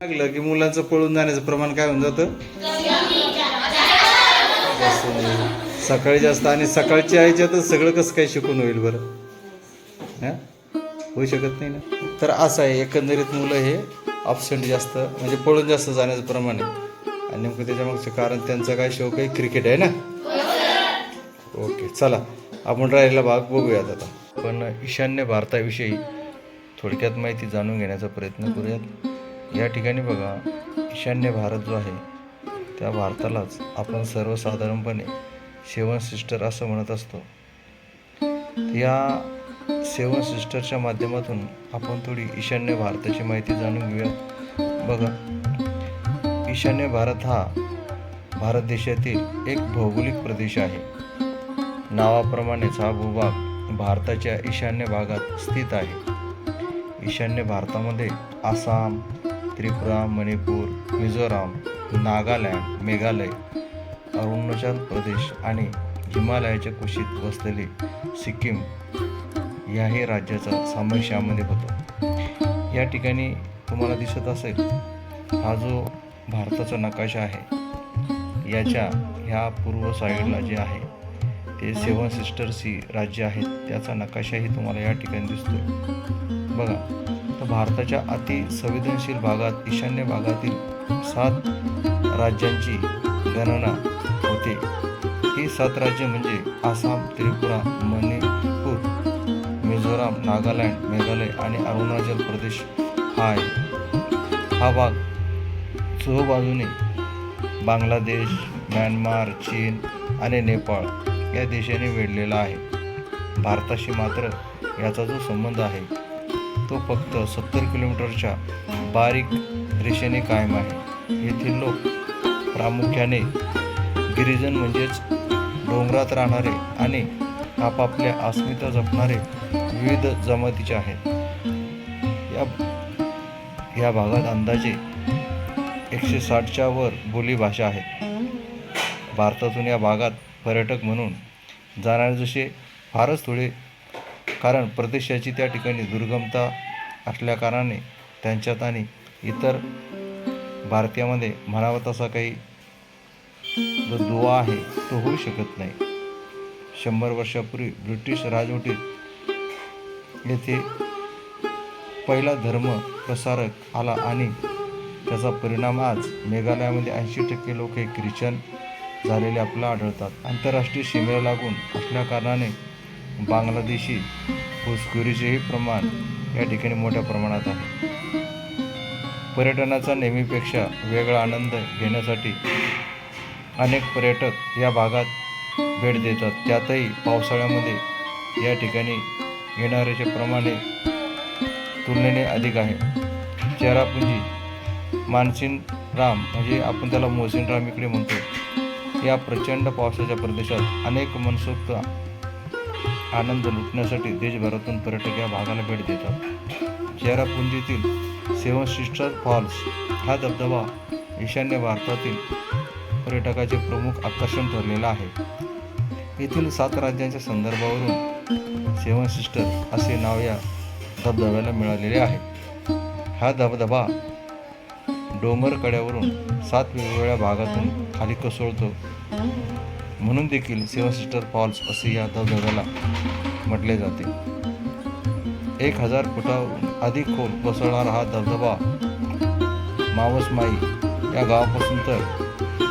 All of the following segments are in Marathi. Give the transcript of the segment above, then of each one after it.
लागलं की मुलांचं पळून जाण्याचं प्रमाण काय होऊन जातं? सकाळी जास्त आणि सकाळच्या तर सगळं कसं काय शिकून होईल बरं? होऊ शकत नाही ना? तर असं आहे एकंदरीत मुलं हे ऑप्शन जास्त म्हणजे पळून जास्त जाण्याचं प्रमाण आहे. आणि नेमकं त्याच्यामागचं कारण त्यांचा काय शौक आहे क्रिकेट आहे ना? ओके चला. आपण राहिलेला भाग बघूयात आता. पण ईशान्य भारताविषयी थोडक्यात माहिती जाणून घेण्याचा प्रयत्न करूयात. या ठिकाणी बघा ईशान्य भारत जो आहे त्या भारतालाच आपण सर्वसाधारणपणे सेवन सिस्टर असं म्हणत असतो. या सेवन सिस्टरच्या माध्यमातून आपण थोडी ईशान्य भारताची माहिती जाणून घेऊया बघा ईशान्य भारत हा भारत देशातील एक भौगोलिक प्रदेश आहे. नावाप्रमाणेच हा भूभाग भारताच्या ईशान्य भागात स्थित आहे. ईशान्य भारतामध्ये आसाम त्रिपुरा मणिपूर मिझोराम नागालँड मेघालय अरुणाचल प्रदेश आणि हिमालयाच्या कुशीत वसलेले सिक्कीम याही राज्याचा समावेश यामध्ये होतो. या ठिकाणी तुम्हाला दिसत असेल हा जो भारताचा नकाशा आहे याच्या ह्या पूर्व साईडला जे आहे ते सेवन सिस्टर्स ही राज्य आहेत त्याचा नकाशाही तुम्हाला या ठिकाणी दिसतोय. बघा भारताच्या अति संवेदनशील भागात ईशान्य भागातील सात राज्यांची गणना होते. ही सात राज्य म्हणजे आसाम त्रिपुरा मणिपूर मिझोराम नागालँड मेघालय आणि अरुणाचल प्रदेश हा आहे हा भाग चोहोबाजूने बांगलादेश म्यानमार चीन आणि नेपाळ या देशाने वेढलेला आहे. भारताशी मात्र याचा जो संबंध आहे तो फक्त सत्तर किलोमीटरच्या बारीक रेषेने कायम आहे. येथील लोक प्रामुख्याने गिरिजन म्हणजेच डोंगरात राहणारे आणि आपापल्या अस्मिता जपणारे विविध जमातीचे आहेत. या या भागात अंदाजे एकशे साठच्या वर बोलीभाषा आहेत भारतातून या भागात पर्यटक म्हणून जाणारे जसे फारच थोडे कारण प्रदेशाची त्या ठिकाणी दुर्गमता असल्याकारणाने त्यांच्यात आणि इतर भारतीयामध्ये म्हणावा तसा काही जो दुवा आहे तो होऊ शकत नाही. शंभर वर्षापूर्वी ब्रिटिश राजवटीत येथे पहिला धर्म प्रसारक आला आणि त्याचा परिणाम आज मेघालयामध्ये ऐंशी टक्के लोक हे ख्रिश्चन झालेले आपल्याला आढळतात. आंतरराष्ट्रीय सीमेला लागून असल्याकारणाने बांगलादेशी घुसखोरीचेही प्रमाण या ठिकाणी मोठ्या प्रमाणात आहे. पर्यटनाचा नेहमीपेक्षा वेगळा आनंद घेण्यासाठी अनेक पर्यटक या भागात भेट देतात. त्यातही पावसाळ्यामध्ये या ठिकाणी येणाऱ्याचे प्रमाणे तुलनेने अधिक आहे. चेरापुंजी मानसिन राम म्हणजे आपण त्याला मोसिन राम इकडे म्हणतो. या प्रचंड पावसाच्या प्रदेशात अनेक मनसोक्त आनंद लुटण्यासाठी देशभरातून पर्यटक या भागाला भेट देतात. चेरापुंजीतील सेवन सिस्टर फॉल्स हा धबधबा ईशान्य भारतातील पर्यटकाचे प्रमुख आकर्षण ठरलेला आहे. येथील सात राज्यांच्या संदर्भावरून सेवन सिस्टर असे नाव या धबधब्याला मिळालेले आहे. हा धबधबा डोंगर कड्यावरून सात वेगवेगळ्या भागातून खाली कोसळतो. म्हणून देखील सेवन सिस्टर फॉल्स असे या धबधब्याला म्हटले जाते. एक हजार फुटाहून अधिक खोल कोसळणारा हा धबधबा मावसमाई या गावापासून तर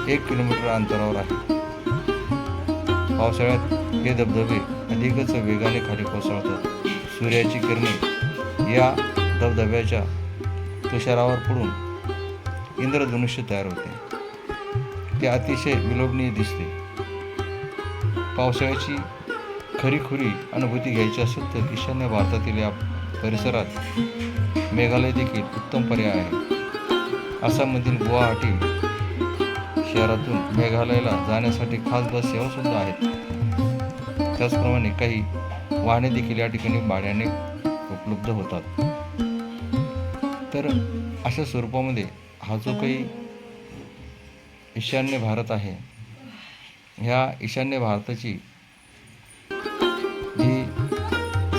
एक किलोमीटर अंतरावर आहे. पावसाळ्यात हे धबधबे अधिकच वेगाने खाली कोसळतात. सूर्याची किरणे या धबधब्याच्या तुषारावर पडून इंद्रधनुष्य तयार होते. ते अतिशय विलोभनीय दिसते. पावसाळ्याची खरीखुरी अनुभूती घ्यायची असेल तर ईशान्य भारतातील या परिसरात मेघालय देखील उत्तम पर्याय आहे. आसाममधील गुवाहाटी शहरातून मेघालयला जाण्यासाठी खास बस सेवासुद्धा आहेत. त्याचप्रमाणे काही वाहने देखील या ठिकाणी भाड्याने उपलब्ध होतात. तर अशा स्वरूपामध्ये हा जो काही ईशान्य भारत आहे ह्या ईशान्य भारताची जी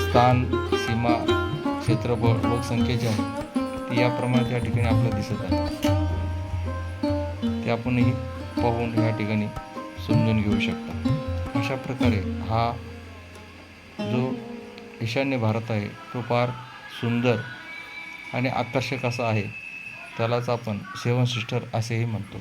स्थान सीमा क्षेत्रफळ लोकसंख्येची आहे ती याप्रमाणे त्या ठिकाणी आपल्याला दिसत आहे. ते आपणही पाहून या ठिकाणी समजून घेऊ शकता. अशा प्रकारे हा जो ईशान्य भारत आहे तो फार सुंदर आणि आकर्षक असा आहे. त्यालाच आपण सेवन सिस्टर असेही म्हणतो.